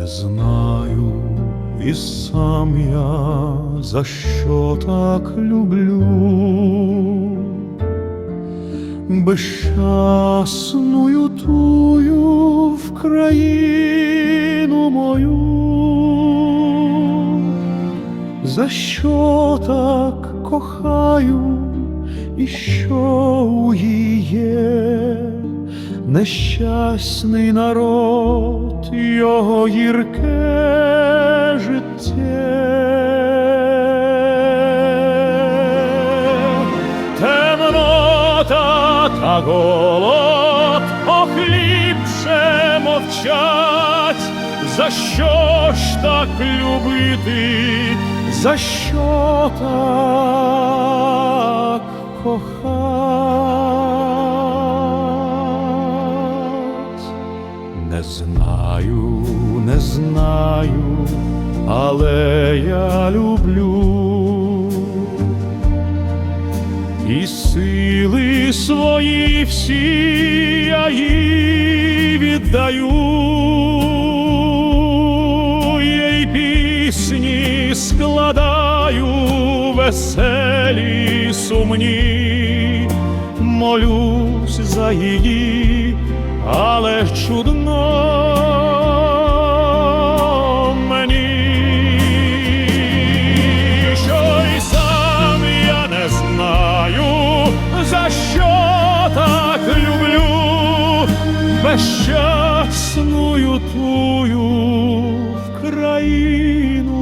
Не знаю і сам я за що так люблю. Безщасную тую в країну мою, за що так кохаю і що у її є нещасний народ, його гірке життя. Темнота та голод, о хлібче мовчать, за що ж так любити, за що так Не знаю, не знаю, але я люблю. І сили свої всі я їй віддаю, пісні складаю веселі сумні, молюсь за її, але чудно мені, що й сам я не знаю, за що так люблю безщасную тую в країну